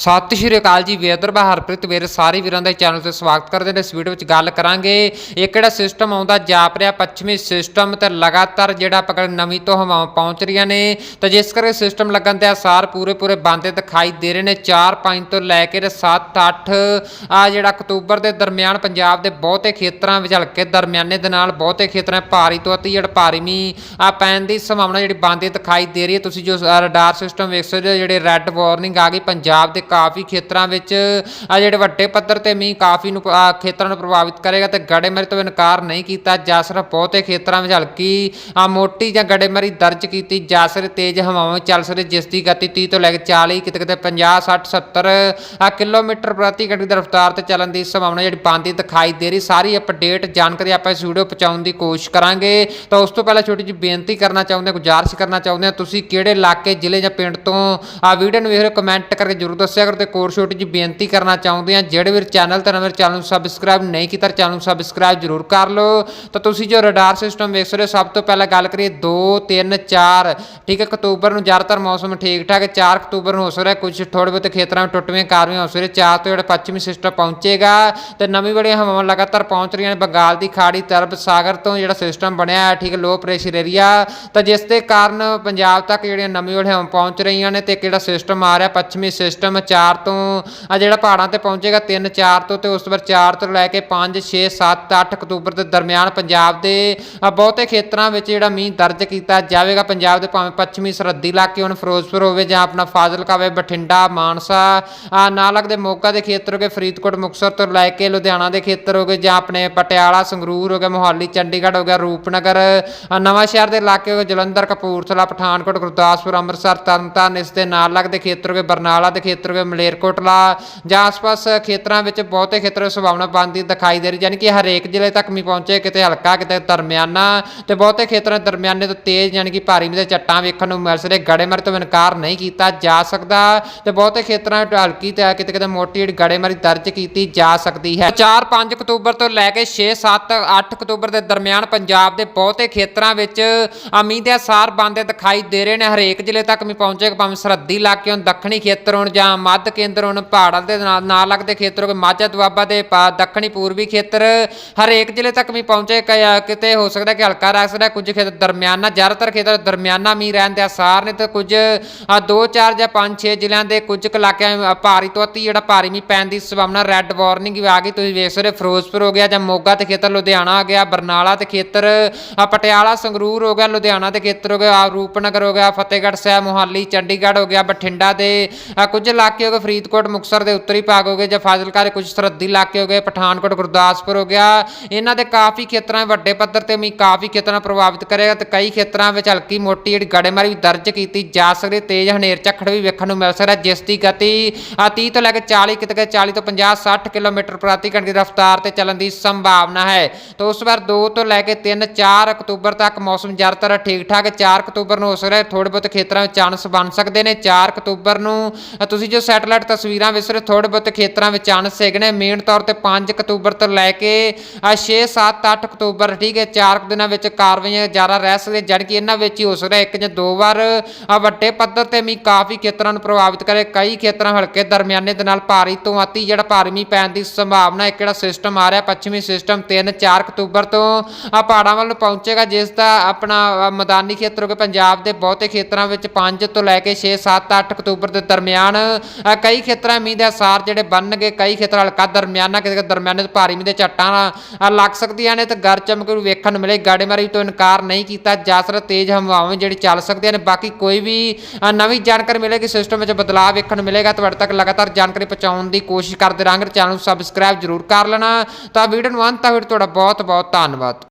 ਸਤਿ ਸ਼੍ਰੀ ਅਕਾਲ ਜੀ ਵੇਦਰ ਹਰਪ੍ਰੀਤ ਵੀਰ ਸਾਰੇ ਵੀਰਾਂ ਦਾ ਚੈਨਲ ਤੇ ਸਵਾਗਤ ਕਰਦੇ ਨੇ। ਇਸ ਵੀਡੀਓ ਵਿੱਚ ਗੱਲ ਕਰਾਂਗੇ ਇਹ ਕਿਹੜਾ ਸਿਸਟਮ ਆਉਂਦਾ, ਜਾਪ ਰਿਹਾ ਪੱਛਮੀ ਸਿਸਟਮ ਤੇ ਲਗਾਤਾਰ ਜਿਹੜਾ ਪਕੜ ਨਵੀਂ ਤੋਂ ਹਵਾਵਾਂ ਪਹੁੰਚ ਰਹੀਆਂ ਨੇ। ਤਾਂ ਜਿਸ ਕਰਕੇ ਸਿਸਟਮ ਲੱਗਣ ਦੇ ਅਸਾਰ ਪੂਰੇ ਪੂਰੇ ਬੰਦੇ ਦਿਖਾਈ ਦੇ ਰਹੇ ਨੇ। 4 5 ਤੋਂ ਲੈ ਕੇ 7 8 ਆ ਜਿਹੜਾ ਅਕਤੂਬਰ ਦੇ ਦਰਮਿਆਨ ਪੰਜਾਬ ਦੇ ਬਹੁਤੇ ਖੇਤਰਾਂ ਵਿੱਚ ਹਲਕੇ ਦਰਮਿਆਨੇ ਦੇ ਨਾਲ ਬਹੁਤੇ ਖੇਤਰਾਂ ਭਾਰੀ ਤੋਂ ਅਤੀ ਜਿਹੜਾ ਭਾਰੀ ਮੀਂਹ ਆ ਪੈਣ ਦੀ ਸੰਭਾਵਨਾ ਜਿਹੜੀ ਬੰਦੇ ਦਿਖਾਈ ਦੇ ਰਹੀ ਹੈ। ਤੁਸੀਂ ਜੋ ਰਡਾਰ ਸਿਸਟਮ ਵੇਖ ਸਕਦੇ ਹੋ, ਜਿਹੜੇ ਰੈੱਡ ਵਾਰਨਿੰਗ ਆ ਗਈ ਪੰਜਾਬ ਦੇ ਕਾਫੀ ਖੇਤਰਾਂ ਵਿੱਚ ਆ ਜਿਹੜੇ ਵੱਡੇ ਪੱਧਰ ਤੇ ਮੀਂਹ ਕਾਫੀ ਨੂੰ ਖੇਤਰਾਂ ਨੂੰ ਪ੍ਰਭਾਵਿਤ ਕਰੇਗਾ ਤੇ ਗੜੇਮਾਰੀ ਤੋਂ ਇਨਕਾਰ ਨਹੀਂ ਕੀਤਾ ਜਾ ਸਿਰਫ ਬਹੁਤੇ ਖੇਤਰਾਂ ਵਿੱਚ ਹਲਕੀ ਆ ਮੋਟੀ ਜਾਂ ਗੜੇਮਾਰੀ ਦਰਜ ਕੀਤੀ ਜਾ ਸਿਰ ਤੇਜ਼ ਹਵਾਵਾਂ ਚੱਲ ਸਕਦੀ, ਜਿਸ ਦੀ ਗਤੀ 30 ਤੋਂ ਲੈ ਕੇ 40 ਕਿਤੇ ਕਿਤੇ 50 60 70 ਆ ਕਿਲੋਮੀਟਰ ਪ੍ਰਤੀ ਘੰਟੇ ਦੀ ਰਫ਼ਤਾਰ ਤੇ ਚੱਲਣ ਦੀ ਸੰਭਾਵਨਾ ਜਿਹੜੀ ਬੰਦੀ ਦਿਖਾਈ ਦੇ ਰਹੀ। ਸਾਰੀ ਅਪਡੇਟ ਜਾਣਕਾਰੀ ਆਪਾਂ ਇਸ ਵੀਡੀਓ ਪਹੁੰਚਾਉਣ ਦੀ ਕੋਸ਼ਿਸ਼ ਕਰਾਂਗੇ। ਤਾਂ ਉਸ ਤੋਂ ਪਹਿਲਾਂ ਛੋਟੀ ਜਿਹੀ ਬੇਨਤੀ ਕਰਨਾ ਚਾਹੁੰਦੇ ਹਾਂ, ਗੁਜ਼ਾਰਿਸ਼ ਕਰਨਾ ਚਾਹੁੰਦੇ ਹਾਂ, ਤੁਸੀਂ ਕਿਹੜੇ ਇਲਾਕੇ, ਜ਼ਿਲ੍ਹੇ ਜਾਂ ਪਿੰਡ ਤੋਂ ਆ ਵੀਡੀਓ ਨੂੰ ਵੇਖ ਰਹੇ ਹੋ ਕਮੈਂਟ ਕਰਕੇ ਜਰੂਰ ਦੱਸਿਆ ਕਰੋ ਤੇ ਕੋਰ ਛੋਟੀ ਜੀ ਬੇਨਤੀ ਕਰਨਾ ਚਾਹੁੰਦੇ ਹਾਂ। ਜਿਹੜੇ ਵੀਰ ਚੈਨਲ ਤੇ ਨਵੇਂ ਚੈਨਲ ਨੂੰ ਸਬਸਕ੍ਰਾਈਬ ਨਹੀਂ ਕੀਤਾ, ਚੈਨਲ ਨੂੰ ਸਬਸਕ੍ਰਾਈਬ ਜਰੂਰ ਕਰ ਲਓ। ਤਾਂ ਤੁਸੀਂ ਜੋ ਰਡਾਰ ਸਿਸਟਮ ਵੇਖ ਸਕਦੇ ਹੋ, ਸਭ ਤੋਂ ਪਹਿਲਾਂ ਗੱਲ ਕਰੀਏ 2 3 4 ਠੀਕ ਹੈ, ਅਕਤੂਬਰ ਨੂੰ ਜ਼ਿਆਦਾਤਰ ਮੌਸਮ ਠੀਕ ਠਾਕ ਹੈ 4 ਅਕਤੂਬਰ ਨੂੰ ਹੋ ਸਕਦਾ ਕੁਝ ਥੋੜੇ ਬਹੁਤੇ ਖੇਤਰਾਂ ਵਿੱਚ ਟੁੱਟਵੀਆਂ ਕਾਰਵਾਈਆਂ ਹੋ ਸਕਦੀਆਂ। 4 ਤੋਂ ਜਿਹੜਾ ਪੱਛਮੀ ਸਿਸਟਮ ਪਹੁੰਚੇਗਾ, ਤੇ ਨਵੀਂ ਬੜੀਆਂ ਹਵਾਵਾਂ ਲਗਾਤਾਰ ਪਹੁੰਚ ਰਹੀਆਂ ਨੇ। ਬੰਗਾਲ ਦੀ ਖਾੜੀ, ਤਰਬ ਸਾਗਰ ਤੋਂ ਜਿਹੜਾ ਸਿਸਟਮ ਬਣਿਆ ਹੈ, ਠੀਕ ਲੋ ਪ੍ਰੈਸ਼ਰ ਏਰੀਆ ਤਾਂ ਜਿਸ ਦੇ ਕਾਰਨ ਪੰਜਾਬ ਤੱਕ ਜਿਹੜੀਆਂ ਨਵੀਂ ਬੜੀਆਂ ਹਵਾਵਾਂ ਪਹੁੰਚ ਰਹੀਆਂ ਨੇ ਤੇ ਕਿਹੜਾ ਸਿਸਟਮ ਆ ਰਿਹਾ, ਪੱਛਮੀ ਸਿਸਟਮ 4 ਤੋਂ, ਆ ਜਿਹੜਾ ਪਹਾੜਾਂ ਤੇ ਪਹੁੰਚੇਗਾ 3 4 ਤੋਂ ਤੇ ਉਸ ਤੋਂ ਬਾਅਦ 4 ਤੋਂ ਲੈ ਕੇ 5 6 7 8 ਅਕਤੂਬਰ ਦੇ ਦਰਮਿਆਨ ਪੰਜਾਬ ਦੇ ਬਹੁਤੇ ਖੇਤਰਾਂ ਵਿੱਚ ਜਿਹੜਾ ਮੀਂਹ ਦਰਜ ਕੀਤਾ ਜਾਵੇਗਾ, ਪੰਜਾਬ ਦੇ ਭਾਵੇਂ ਪੱਛਮੀ ਸਰਹੱਦੀ ਇਲਾਕੇ ਹੋਣ, ਫਿਰੋਜ਼ਪੁਰ ਹੋਵੇ ਜਾਂ ਆਪਣਾ ਫਾਜ਼ਿਲਕਾ ਹੋਵੇ, ਬਠਿੰਡਾ, ਮਾਨਸਾ ਨਾਲ ਲੱਗਦੇ ਮੋਗਾ ਦੇ ਖੇਤਰ ਹੋ ਗਏ ਫਰੀਦਕੋਟ, ਮੁਕਤਸਰ ਤੋਂ ਲੈ ਕੇ ਲੁਧਿਆਣਾ ਦੇ ਖੇਤਰ ਹੋ ਗਏ ਜਾਂ ਆਪਣੇ ਪਟਿਆਲਾ, ਸੰਗਰੂਰ ਹੋ ਗਿਆ ਮੋਹਾਲੀ, ਚੰਡੀਗੜ੍ਹ ਹੋ ਗਿਆ ਰੂਪਨਗਰ, ਆ ਨਵਾਂ ਸ਼ਹਿਰ ਦੇ ਇਲਾਕੇ ਹੋ ਗਏ ਜਲੰਧਰ, ਕਪੂਰਥਲਾ, ਪਠਾਨਕੋਟ, ਗੁਰਦਾਸਪੁਰ, ਅੰਮ੍ਰਿਤਸਰ, ਤਰਨਤਾਰਨ, ਇਸ ਦੇ ਨਾਲ ਲੱਗਦੇ ਖੇਤਰ ਹੋ ਬਰਨਾਲਾ ਦੇ ਖੇਤਰ ਹੋ ਮਲੇਰਕੋਟਲਾ ਜਾਂ ਆਸ-ਪਾਸ ਖੇਤਰਾਂ ਵਿੱਚ ਬਹੁਤੇ ਖੇਤਰ ਵਿੱਚ ਸੰਭਾਵਨਾ ਬਣਦੀ ਦਿਖਾਈ ਦੇ ਰਹੀ ਯਾਨੀ ਕਿ ਹਰੇਕ ਜ਼ਿਲ੍ਹੇ ਤੱਕ ਮੀਂਹ ਪਹੁੰਚੇ, ਕਿਤੇ ਹਲਕਾ, ਕਿਤੇ ਦਰਮਿਆਨਾ ਤੇ ਬਹੁਤੇ ਖੇਤਰਾਂ ਦਰਮਿਆਨੇ ਤੋਂ ਤੇਜ਼ ਯਾਨੀ ਕਿ ਭਾਰੀ ਮੀਂਹ ਦੇ ਚੱਟਾਂ ਵੇਖਣ ਨੂੰ ਮਿਲ ਸਕਦੇ, ਗੜੇਮਾਰੀ ਤੋਂ ਇਨਕਾਰ ਨਹੀਂ ਕੀਤਾ ਜਾ ਸਕਦਾ ਤੇ ਬਹੁਤੇ ਖੇਤਰਾਂ ਵਿੱਚ ਹਲਕੀ ਤੇ ਕਿਤੇ ਕਿਤੇ ਮੋਟੀ ਜਿਹੜੀ ਗੜੇਮਾਰੀ ਦਰਜ ਕੀਤੀ ਜਾ ਸਕਦੀ ਹੈ। 4-5 ਅਕਤੂਬਰ ਤੋਂ ਲੈ ਕੇ 6-7 8 ਅਕਤੂਬਰ ਦੇ ਦਰਮਿਆਨ ਪੰਜਾਬ ਦੇ ਬਹੁਤੇ ਖੇਤਰਾਂ ਵਿੱਚ ਆ ਦੇ ਅਸਾਰ ਬੰਦੇ ਦਿਖਾਈ ਦੇ ਰਹੇ ਨੇ। ਹਰੇਕ ਜ਼ਿਲ੍ਹੇ ਤੱਕ ਮੀਂਹ ਪਹੁੰਚੇ, ਭਾਵੇਂ ਸਰਹੱਦੀ ਇਲਾਕੇ ਹੋਣ ਦੱਖਣੀ ਖੇਤਰ ਹੋਣ ਜਾਂ ਮੱਧ ਕੇਂਦਰ ਹੋਣ ਪਹਾੜਾਂ ਦੇ ਨਾਲ ਲੱਗਦੇ ਖੇਤਰ ਹੋਗੇ ਮਾਝਾ ਦੁਆਬਾ ਦੇ ਪਾ- ਦੱਖਣੀ ਪੂਰਬੀ ਖੇਤਰ ਹਰੇਕ ਜ਼ਿਲ੍ਹੇ ਤੱਕ ਵੀ ਪਹੁੰਚੇ। ਕ- ਕਿਤੇ ਹੋ ਸਕਦਾ ਕਿ ਹਲਕਾ ਰਹਿ ਸਕਦਾ ਕੁਝ ਖੇਤਰ ਦਰਮਿਆਨਾ ਜ਼ਿਆਦਾਤਰ ਖੇਤਰ ਦਰਮਿਆਨਾ ਮੀਂਹ ਰਹਿਣ ਦੇ ਆਸਾਰ ਨੇ ਤੇ ਕੁਝ 2 4 ਜਾਂ 5 6 ਜ਼ਿਲ੍ਹਿਆਂ ਦੇ ਕੁਝ ਕੁ ਇਲਾਕਿਆਂ ਭਾਰੀ ਤੋਂ ਅਤੀ ਜਿਹੜਾ ਭਾਰੀ ਮੀਂਹ ਪੈਣ ਦੀ ਸੰਭਾਵਨਾ ਰੈੱਡ ਵਾਰਨਿੰਗ ਵੀ ਆ ਗਈ। ਤੁਸੀਂ ਵੇਖ ਸਕਦੇ ਹੋ, ਫਿਰੋਜ਼ਪੁਰ ਹੋ ਗਿਆ ਜਾਂ ਮੋਗਾ ਤੇ ਖੇਤਰ ਲੁਧਿਆਣਾ ਆ ਗਿਆ ਬਰਨਾਲਾ ਤੇ ਖੇਤਰ ਪਟਿਆਲਾ ਸੰਗਰੂਰ ਹੋ ਗਿਆ ਲੁਧਿਆਣਾ ਤੇ ਖੇਤਰ ਹੋ ਗਿਆ ਰੂਪਨਗਰ ਹੋ ਗਿਆ ਫਤਿਹਗੜ੍ਹ ਸਾਹਿਬ ਮੋਹਾਲੀ ਚੰਡੀਗੜ੍ਹ ਹੋ ਗਿਆ ਬਠਿੰਡਾ ਦੇ ਆ ਕੁਝ ਇਲਾਕੇ ਹੋ ਗਏ, ਫਰੀਦਕੋਟ, ਮੁਕਤਸਰ ਦੇ ਉੱਤਰੀ ਭਾਗ ਹੋ ਗਏ ਜਾਂ ਫਾਜ਼ਿਲਕਾ ਦੇ ਕੁਝ ਸਰਹੱਦੀ ਇਲਾਕੇ ਹੋ ਗਏ, ਪਠਾਨਕੋਟ, ਗੁਰਦਾਸਪੁਰ ਹੋ ਗਿਆ। ਇਹਨਾਂ ਦੇ ਕਾਫੀ ਖੇਤਰਾਂ ਵੱਡੇ ਪੱਧਰ ਤੇ ਮੀਂਹ ਕਾਫੀ ਖੇਤਰਾਂ ਪ੍ਰਭਾਵਿਤ ਕਰੇਗਾ ਤੇ ਕਈ ਖੇਤਰਾਂ ਵਿੱਚ ਹਲਕੀ ਮੋਟੀ ਜਿਹੜੀ ਗੜੇਮਾਰੀ ਵੀ ਦਰਜ ਕੀਤੀ ਜਾ ਸਕਦੀ ਤੇਜ਼ ਹਨੇਰ ਝੱਖੜ ਵੀ ਵੇਖਣ ਨੂੰ ਮਿਲ ਸਕਦਾ ਜਿਸ ਦੀ ਗਤੀ ਆ 30 ਤੋਂ ਲੈ ਕੇ 40 ਕਿਤੇ ਕਿਤੇ 40 ਤੋਂ 50 60 ਕਿਲੋਮੀਟਰ ਪ੍ਰਤੀ ਘੰਟੇ ਦੀ ਰਫ਼ਤਾਰ ਤੇ ਚੱਲਣ ਦੀ ਸੰਭਾਵਨਾ ਹੈ। ਤਾਂ ਉਸ ਵਾਰ 2 ਤੋਂ ਲੈ ਕੇ 3 4 ਅਕਤੂਬਰ ਤੱਕ ਮੌਸਮ ਜ਼ਿਆਦਾਤਰ ਠੀਕ ਠਾਕ ਹੈ। 4 ਅਕਤੂਬਰ ਨੂੰ ਹੋ ਸਕਦਾ ਥੋੜੇ ਬਹੁਤ ਖੇਤਰਾਂ ਵਿੱਚ ਚਾਂਸ ਬਣ ਸਕਦੇ ਨੇ। 4 ਅਕਤੂਬਰ ਨੂੰ ਤੁਸੀਂ ਜੋ ਸੈਟਲਾਈਟ ਤਸਵੀਰਾਂ ਵਿੱਚ ਸਿਰਫ ਥੋੜੇ ਬਹੁਤ ਖੇਤਰਾਂ ਵਿੱਚ ਚਾਂਸ ਹੈਗੇ ਨੇ। ਮੇਨ ਤੌਰ ਤੇ 5 ਅਕਤੂਬਰ ਤੋਂ ਲੈ ਕੇ 6 7 8 ਅਕਤੂਬਰ, ਠੀਕ ਹੈ 4 ਦਿਨਾਂ ਵਿੱਚ ਕਾਰਵਾਈਆਂ ਜ਼ਿਆਦਾ ਰਹਿ ਸਕਦੀਆਂ ਜਦ ਕਿ ਇਹਨਾਂ ਵਿੱਚ ਹੀ ਹੋ ਸਕਦਾ, ਇੱਕ ਜਾਂ ਦੋ ਵਾਰ ਵੱਡੇ ਪੱਧਰ ਤੇ ਮੀਂਹ ਕਾਫੀ ਖੇਤਰਾਂ ਨੂੰ ਪ੍ਰਭਾਵਿਤ ਕਰੇ। ਕਈ ਖੇਤਰਾਂ ਹਲਕੇ ਦਰਮਿਆਨੇ ਦੇ ਨਾਲ ਭਾਰੀ ਤੋਂ ਅਤੀ ਜਿਹੜਾ ਭਾਰੀ ਮੀਂਹ ਪੈਣ ਦੀ ਸੰਭਾਵਨਾ ਇੱਕ ਜਿਹੜਾ ਸਿਸਟਮ ਆ ਰਿਹਾ, ਪੱਛਮੀ ਸਿਸਟਮ 3 4 ਅਕਤੂਬਰ ਤੋਂ ਆ ਪਹਾੜਾਂ ਵੱਲ ਪਹੁੰਚੇਗਾ, ਜਿਸ ਦਾ ਆਪਣਾ ਮੈਦਾਨੀ ਖੇਤਰ ਹੋ ਗਏ ਪੰਜਾਬ ਦੇ ਬਹੁਤੇ ਖੇਤਰਾਂ ਵਿੱਚ 5 ਤੋਂ ਲੈ ਕੇ 6 7 8 ਅਕਤੂਬਰ ਦੇ ਦਰਮਿਆਨ ਕਈ ਖੇਤਰਾਂ ਮੀਂਹ ਦੇ ਅਸਾਰ ਜਿਹੜੇ ਬਣਨਗੇ, ਕਈ ਖੇਤਰਾਂ ਹਲਕਾ ਦਰਮਿਆਨਾ ਕਿਸੇ ਦਰਮਿਆਨੇ ਤੋਂ ਭਾਰੀ ਮੀਂਹ ਦੇ ਝੱਟਾਂ ਲੱਗ ਸਕਦੀਆਂ ਨੇ ਤੇ ਗਰ ਚਮਕ ਵੀ ਵੇਖਣ ਨੂੰ ਮਿਲੇ ਗਾੜੇਮਾਰੀ ਤੋਂ ਇਨਕਾਰ ਨਹੀਂ ਕੀਤਾ ਜਾ ਸਕਦਾ, ਤੇਜ਼ ਹਵਾਵਾਂ ਜਿਹੜੀ ਚੱਲ ਸਕਦੀਆਂ ਨੇ। ਬਾਕੀ ਕੋਈ ਵੀ ਨਵੀਂ ਜਾਣਕਾਰੀ ਮਿਲੇਗੀ ਸਿਸਟਮ ਵਿੱਚ ਬਦਲਾਅ ਵੇਖਣ ਨੂੰ ਮਿਲੇਗਾ। ਤੁਹਾਡੇ ਤੱਕ ਲਗਾਤਾਰ ਜਾਣਕਾਰੀ ਪਹੁੰਚਾਉਣ ਦੀ ਕੋਸ਼ਿਸ਼ ਕਰਦੇ ਰਹਾਂਗੇ ਚੈਨਲ ਨੂੰ ਸਬਸਕ੍ਰਾਈਬ ਜਰੂਰ ਕਰ ਲੈਣਾ। ਤਾਂ ਵੀਡੀਓ ਨੂੰ ਅੰਤ ਤੱਕ ਤੁਹਾਡਾ ਬਹੁਤ ਬਹੁਤ ਧੰਨਵਾਦ।